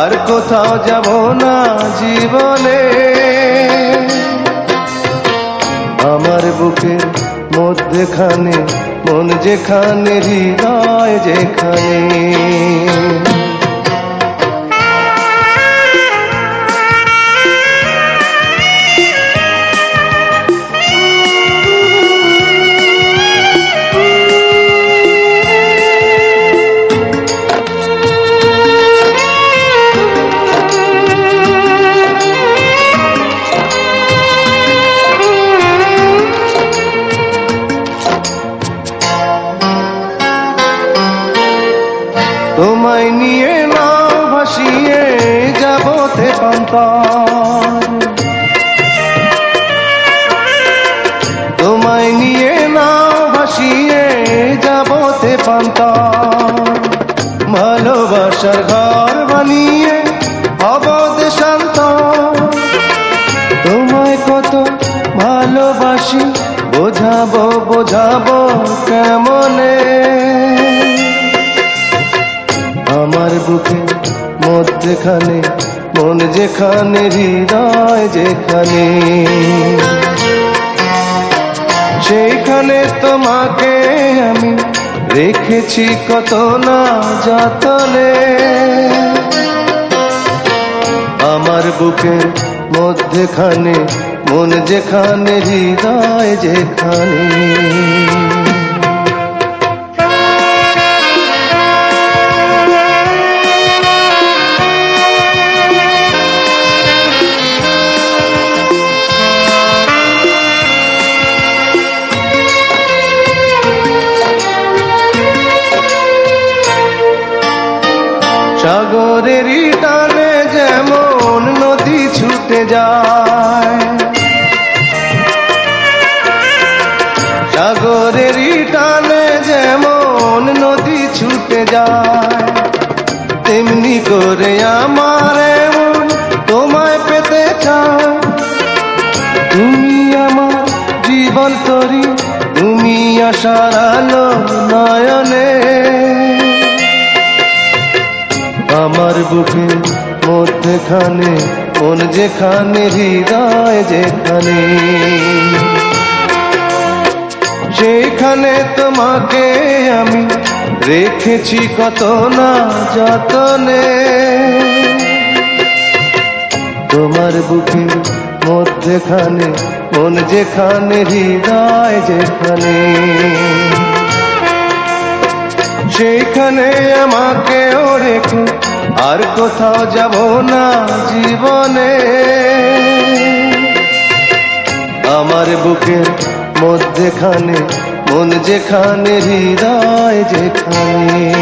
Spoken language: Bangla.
আর কোথাও যাব না জীবনে। আমার বুকের যেখানে মন যেখানে হৃদয় যেখানে। যাবতে পান্তার তোমায় নিয়ে নাও ভাসিয়ে যাবতে পান্তার ভালোবাসার ঘর বানিয়ে অবদ শান্ত। তোমায় কত ভালোবাসি, বোঝাবো বোঝাবো কেমনে? আমার বুকে মধ্যখানে, মন যেখানে, হৃদয় যেখানে। সেইখানে তোমাকে আমি রেখেছি কত না যতনে। আমার বুকের মধ্যখানে, মন যেখানে, হৃদয় যেখানে। সাগরেরই টানে যেমন নদী ছুটে যায়। সাগরেরই টানে যেমন নদী ছুটে যায়, তেমনি করে আমার তোমায় পেতে চায় তুমি আমার জীবন তরি, তুমি আশার আলো নয়নে আমার বুকে মধ্যখানে মন যেখানে হৃদয় যেখানে। সেখানে তোমাকে আমি রেখেছি কত না যতনে। তোমার বুকে মধ্যখানে মন যেখানে হৃদয় যেখানে। সেইখানে আমাকেও রেখে আর কোথাও যাব না জীবনে। আমার বুকের মধ্যেখানে, মন যেখানে, হৃদয় যেখানে।